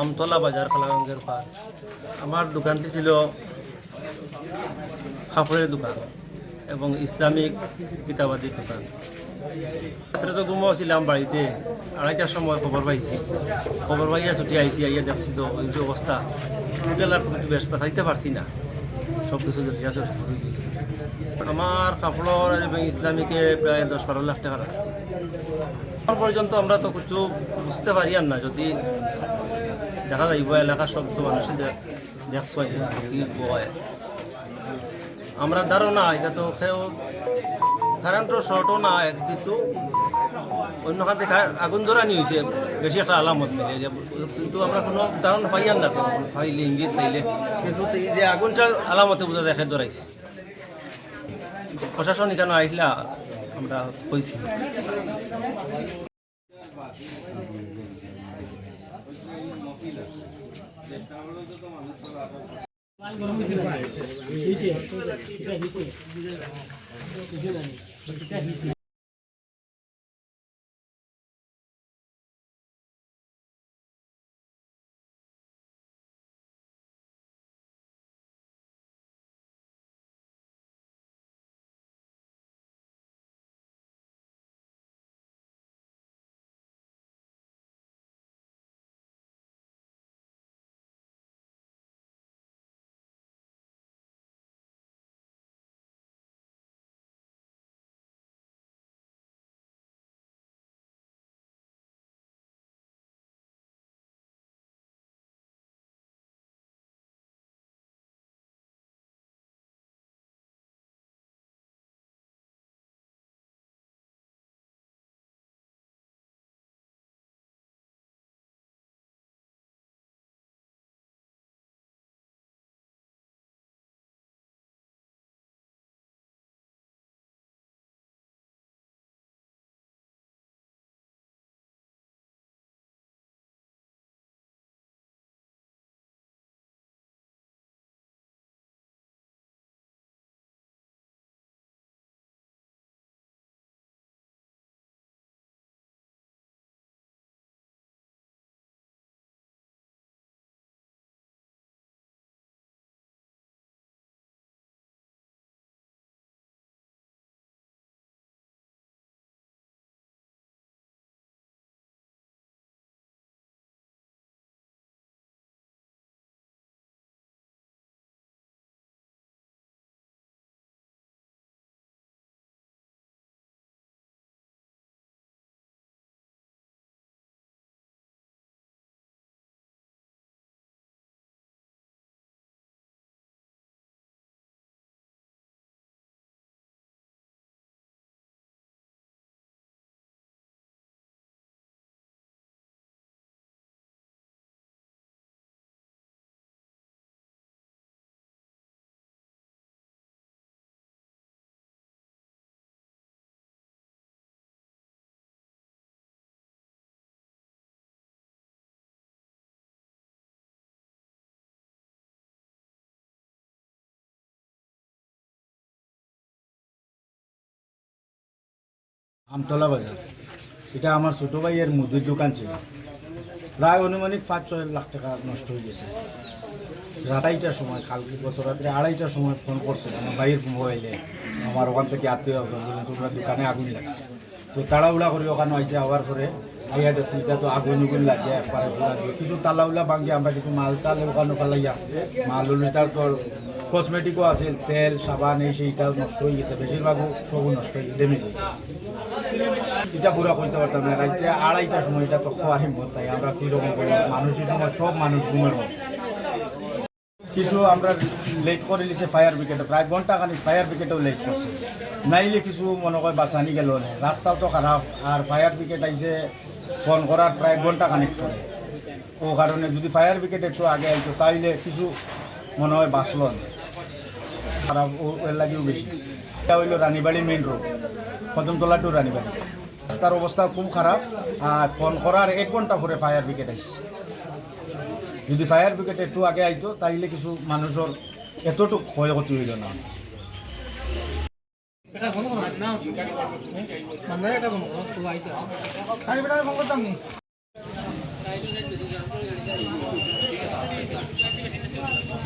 আমতলা বাজার, খালাগঞ্জের পার আমার দোকানটি ছিল কাপড়ের দোকান এবং ইসলামিক কিতাবাদির দোকান। রাত্রে তো ঘুমো ছিলাম বাড়িতে। আড়াইটার সময় খবর পাইছি। খবর পাইয়া ছুটি আইসি আইয়া দেখছি তো ওই যে অবস্থা। হোটেল আর তুমি বেশ পাঠাইতে পারছি না। সব কিছু আমার কাপড় এবং ইসলামিকে প্রায় দশ বারো লাখ টাকা। এখন পর্যন্ত আমরা তো কিছু বুঝতে পারি আর না। যদি দেখা যাইব এলাকার সব তো মানুষের দেখছ কি আমরা ধারণা এটা তো সেও কারেন্টর শর্টও না, কিন্তু অন্য খাতে আগুন ধরানি হয়েছে, বেশি একটা আলামত মিলে। কিন্তু আমরা কোনো ধারণা পাই আর না পাইলে ইঙ্গিত পাইলে। কিন্তু এই যে আগুনটা আলামতে বোঝা দেখে ধরাইছে। প্রশাসন এখানে আইসলা আমরা কইছি আমতলা বাজার। এটা আমার ছোটো ভাইয়ের মুদির দোকান ছিল। প্রায় অনুমানিক পাঁচ, ছয় লাখ টাকা নষ্ট হয়ে গেছে। আড়াইটার সময়, কালকে গত রাত্রে আড়াইটার সময় ফোন করছে আমার ভাইয়ের মোবাইলে আমার ওখান থেকে আত্মীয় তোমরা দোকানে আগুন লাগছে। তো তাড়াহুড়া করে ওখানে আইসে আবার পরে আইয়া দেখছি, এটা তো আগুন উগুন লাগিয়ে একবারে পুরা কিছু তালাউলা ভাঙি আমরা কিছু মাল চাল ওখানে ফেলাইয়া, মাল লিটার তো কসমেটিকও আছে, তেল, সাবান, এই সেইটাও নষ্ট হয়ে গেছে। বেশিরভাগও সবও নষ্ট হয়ে ড্যামেজ হয়ে গেছে। এটা পুরা কইতে পারতাম না রাত্রে আড়াইটার সময় এটা তো খোয়ার হিম্মত তাই আমরা কীরকম করি মানুষের সময় সব মানুষ ঘুমের মতো কিছু আমরা লেট করে নিছে ফায়ার ব্রিগেডে প্রায় ঘণ্টা খানিক ফায়ার ব্রিগেডেও লেট করছে। নাইলে কিছু মনে হয় বাঁচানি গেল না, রাস্তাও তো খারাপ, আর ফায়ার ব্রিগেড আইসে ফোন করার প্রায় ঘণ্টা খানিক পরে। ও কারণে যদি ফায়ার ব্রিগেড একটু আগে আইতো, তাইলে কিছু মনে হয় বাঁচল না। খারাপ ও এর লাগেও বেশি। এটা হইল Ranibari main road Kadamtala to Ranibari. রাস্তার অবস্থা খুব খারাপ। আর ফোন করার এক ঘণ্টা পরে ফায়ার ব্রিগেড আসছে। যদি ফায়ার ব্রিগেড একটু আগে আইতো তাইলে কিছু মানুষের এতটুকু ক্ষয়ক্ষতি হইল না। এটা